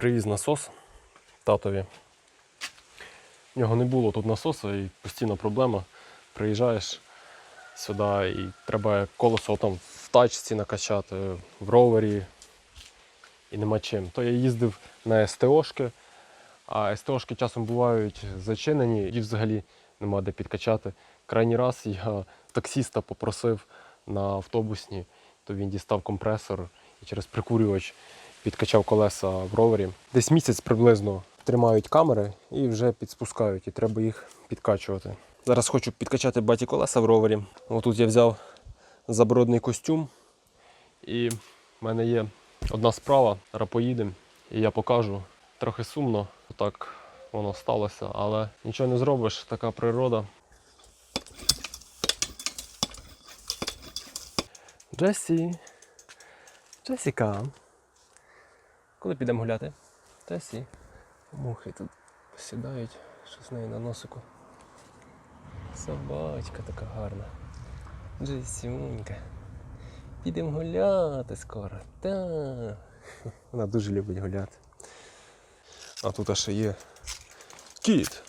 Привіз насос татові. В нього не було тут насоса і постійна проблема. Приїжджаєш сюди і треба колесо там в тачці накачати, в ровері і нема чим. То я їздив на СТОшки, а СТОшки часом бувають зачинені і взагалі нема де підкачати. Крайній раз я таксіста попросив на автобусні, то він дістав компресор і через прикурювач підкачав колеса в ровері. Десь місяць приблизно тримають камери і вже підспускають, і треба їх підкачувати. Зараз хочу підкачати баті колеса в ровері. Отут я взяв забродний костюм, і в мене є одна справа. Поїдемо, і я покажу. Трохи сумно, так воно сталося, але нічого не зробиш, така природа. Джесі. Джесіка. Коли підемо гуляти? Джесі. Мухи тут сідають, що з нею на носику. Собачка така гарна. Джесюнька. Підемо гуляти скоро. Та. Вона дуже любить гуляти. А тут ще є кіт.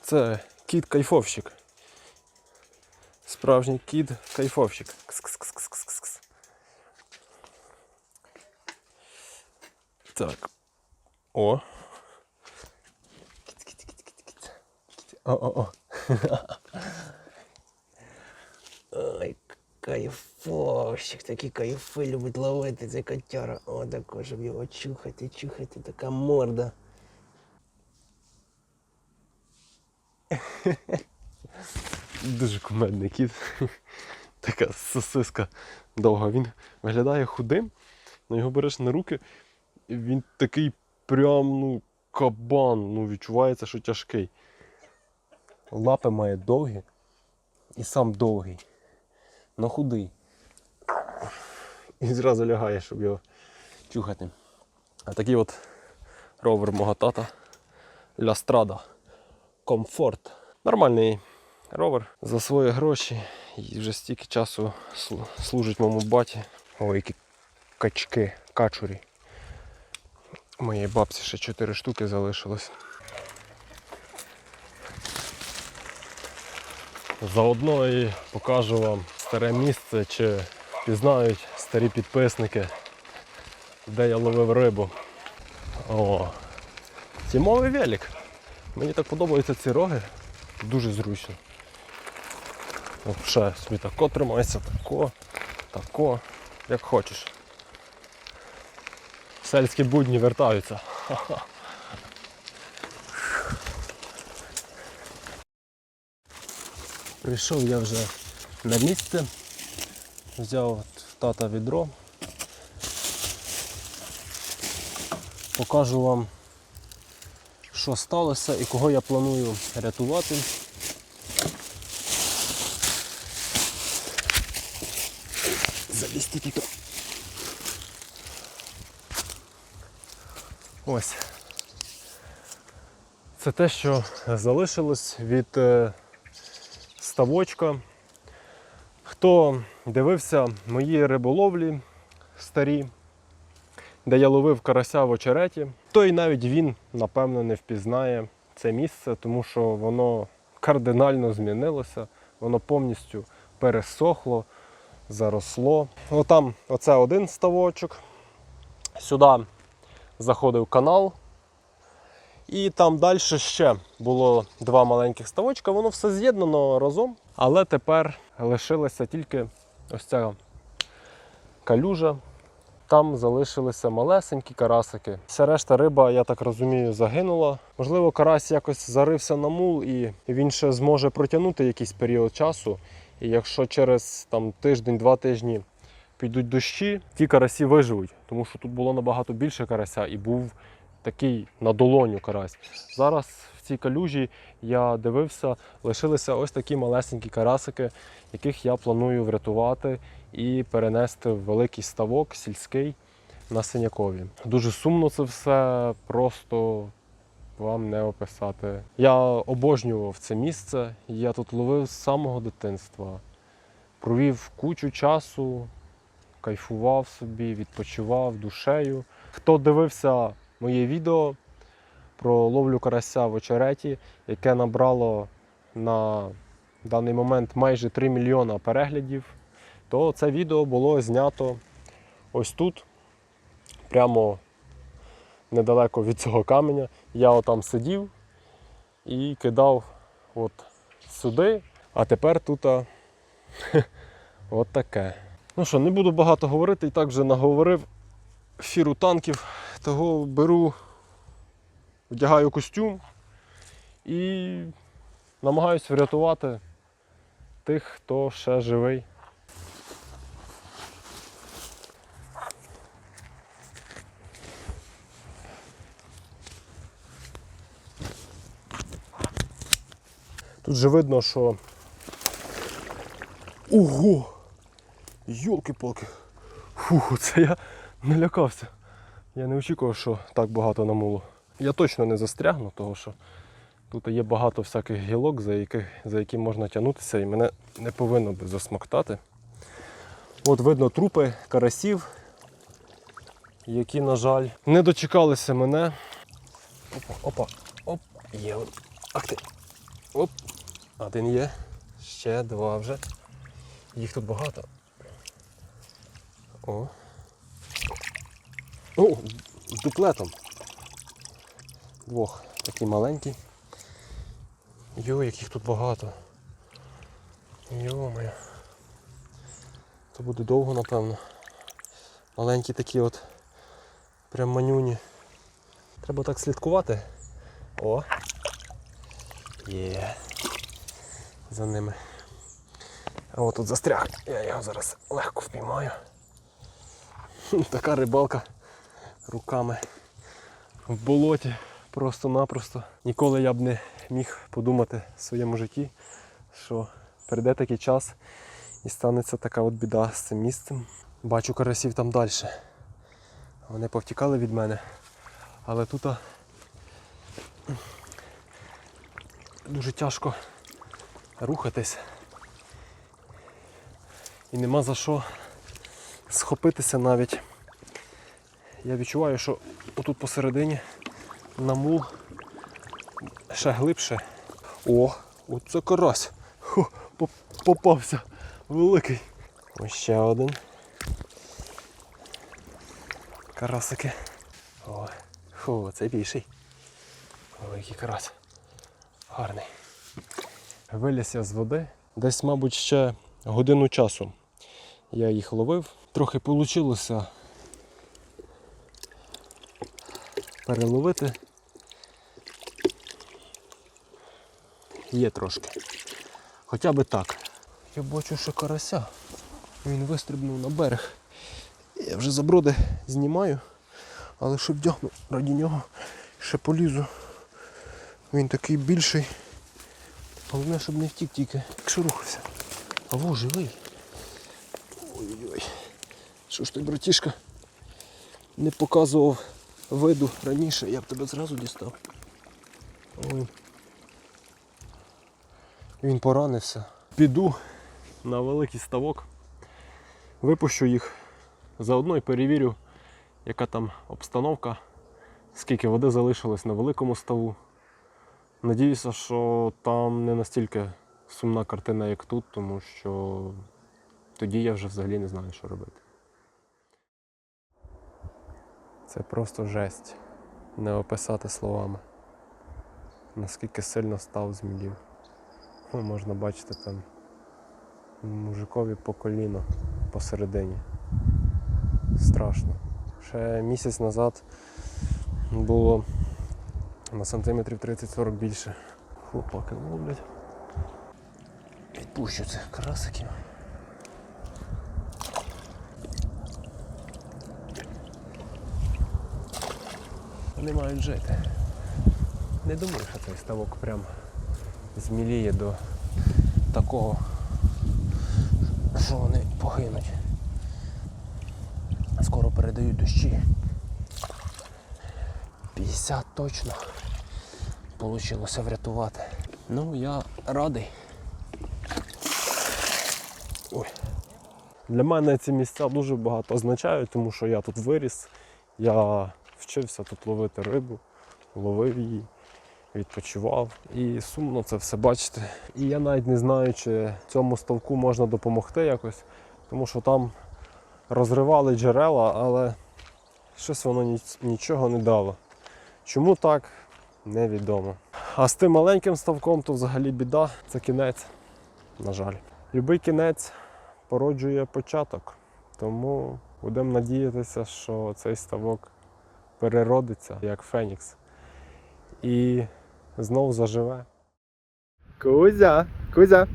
Це кіт-кайфовщик. Справжній кіт кайфовщик. Кс-кс-кс-кс-кс-кс. Так. О. О-о-о. Ой, кайфовщик, такі кайфи любить ловити цей котяра. О, тако, щоб його чухати, чухати, така морда. Дуже кумедний кіт. Така сосиска довга. Він виглядає худим, але його береш на руки, він такий прям ну, кабан. Ну, відчувається, що тяжкий. Лапи має довгі і сам довгий, но худий. І зразу лягає, щоб його чухати. А такий от ровер мого тата Ля Страда. Комфорт. Нормальний ровер за свої гроші. І вже стільки часу служить моєму баті. Ой, які качки, качурі. У моєї бабці ще 4 штуки залишилось. Заодно і покажу вам старе місце, чи пізнають старі підписники, де я ловив рибу. О, зимовий велик. Мені так подобаються ці роги. Дуже зручно. Ще собі тако тримається, тако, тако, як хочеш. Сельські будні вертаються. Прийшов я вже на місце, взяв тата відро. Покажу вам, що сталося і кого я планую рятувати. Залізти тільки. Ось. Це те, що залишилось від е, ставочка. Хто дивився мої риболовлі старі, де я ловив карася в очереті, той навіть він, напевно, не впізнає це місце, тому що воно кардинально змінилося, воно повністю пересохло, заросло. Отам оце один ставочок. Сюди заходив канал. І там далі ще було два маленьких ставочка, воно все з'єднано разом. Але тепер лишилася тільки ось ця калюжа. Там залишилися малесенькі карасики. Вся решта риба, я так розумію, загинула. Можливо, карась якось зарився на мул і він ще зможе протягнути якийсь період часу. І якщо через там, тиждень-два тижні підуть дощі, ті карасі виживуть, тому що тут було набагато більше карася і був такий на долоню карась. Зараз в цій калюжі я дивився, лишилися ось такі малесенькі карасики, яких я планую врятувати і перенести в великий ставок сільський на Синякові. Дуже сумно це все, просто вам не описати. Я обожнював це місце, я тут ловив з самого дитинства. Провів кучу часу, кайфував собі, відпочивав душею. Хто дивився моє відео про ловлю карася в очереті, яке набрало на даний момент майже 3 мільйона переглядів, то це відео було знято ось тут, прямо недалеко від цього каменя. Я отам сидів і кидав от сюди, а тепер тут от таке. Ну що, не буду багато говорити, і так вже наговорив фіру танків, того беру, вдягаю костюм і намагаюсь врятувати тих, хто ще живий. Тут же видно, що. Ого! Йолки-палки! Фух, це я налякався. Я не очікував, що так багато намулу. Я точно не застрягну, тому що тут є багато всяких гілок, за, яких, за які можна тягнутися, і мене не повинно би засмоктати. От видно трупи карасів, які, на жаль, не дочекалися мене. Опа, опа, оп, є. Ах ти. Оп. Один є. Ще два вже. Їх тут багато. О. О, з дуплетом. Двох. Такий маленький. Йо, яких тут багато. Йо-моє. То буде довго, напевно. Маленькі такі от. Прям манюні. Треба так слідкувати. О! Є. За ними. От тут застряг. Я його зараз легко впіймаю. Така рибалка руками в болоті просто-напросто. Ніколи я б не міг подумати в своєму житті, що прийде такий час і станеться така от біда з цим місцем. Бачу карасів там далі. Вони повтікали від мене. Але тут дуже тяжко рухатись. І нема за що схопитися навіть. Я відчуваю, що отут посередині намул ще глибше. О, оце карась. Попався великий. Ось ще один. Карасики. О, фу, це більший. Великий карась. Гарний. Виліз я з води. Десь, мабуть, ще годину часу я їх ловив. Трохи вийшло переловити. Є трошки. Хоча би так. Я бачу, що карася. Він вистрибнув на берег. Я вже заброди знімаю, але що вдягну раді нього, ще полізу. Він такий більший. Головне, щоб не втік тільки, якщо рухався. А во, живий. Ой-ой-ой. Що ж ти, братішка, не показував виду раніше, я б тебе зразу дістав. Ой. Він поранився. Піду на великий ставок, випущу їх, заодно і перевірю, яка там обстановка, скільки води залишилось на великому ставу. Надіюся, що там не настільки сумна картина, як тут, тому що тоді я вже взагалі не знаю, що робити. Це просто жесть. Не описати словами. Наскільки сильно став змілів. Ну, можна бачити там мужикові по коліно посередині. Страшно. Ще місяць назад було на сантиметрів 30-40 більше. Хлопаки ловлять. Відпущу цих красиків. Вони мають жити. Не думаю, що цей ставок прям зміліє до такого, що вони погинуть. Скоро передають дощі. 50 точно Получилося врятувати. Ну, я радий. Ой. Для мене ці місця дуже багато означають, тому що я тут виріс. Я вчився тут ловити рибу, ловив її, відпочивав. І сумно це все бачити. І я навіть не знаю, чи цьому ставку можна допомогти якось, тому що там розривали джерела, але щось воно нічого не дало. Чому так, невідомо. А з тим маленьким ставком то взагалі біда, це кінець, на жаль. Любий кінець породжує початок. Тому будемо надіятися, що цей ставок переродиться як Фенікс і знов заживе. Кузя! Кузя!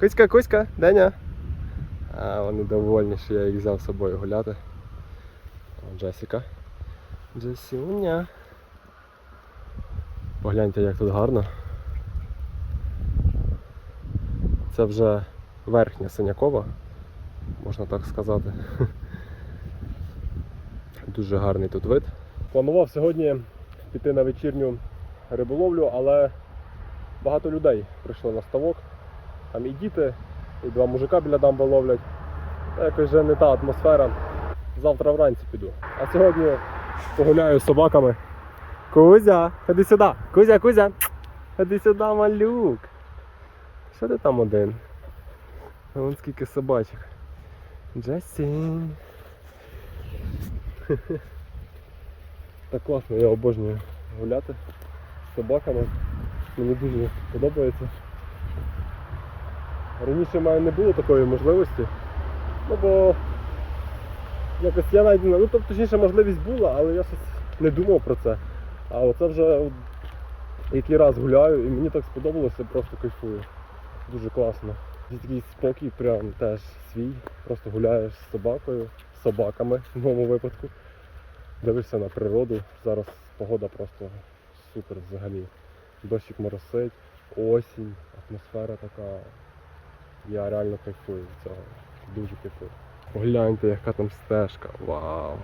Кузька, Кузька, Деня! А вони довольні, що я їх взяв з собою гуляти. Джесіка. Джесюня. Погляньте, як тут гарно. Це вже верхня синякова, можна так сказати. Дуже гарний тут вид. Планував сьогодні піти на вечірню риболовлю, але багато людей прийшло на ставок. Там і діти, і два мужика біля дамби ловлять. Якось вже не та атмосфера. Завтра вранці піду. А сьогодні погуляю з собаками. Кузя, ходи сюди. Кузя, Кузя. Ходи сюди, малюк. Що ти там один? Вон скільки собачок. Джесін. Так класно, я обожнюю гуляти з собаками. Мені дуже подобається. Раніше в мене не було такої можливості. Ну бо якось я навіть ну тобто точніше можливість була, але я щось не думав про це. А оце вже який раз гуляю і мені так сподобалося, просто кайфую. Дуже класно. І такий спокій прям теж свій. Просто гуляєш з собакою, з собаками в моєму випадку. Дивишся на природу. Зараз погода просто супер взагалі. Дощик моросить, осінь, атмосфера така. Я реально кайфую від цього. Дуже кайфую. Погляньте, яка там стежка. Вау!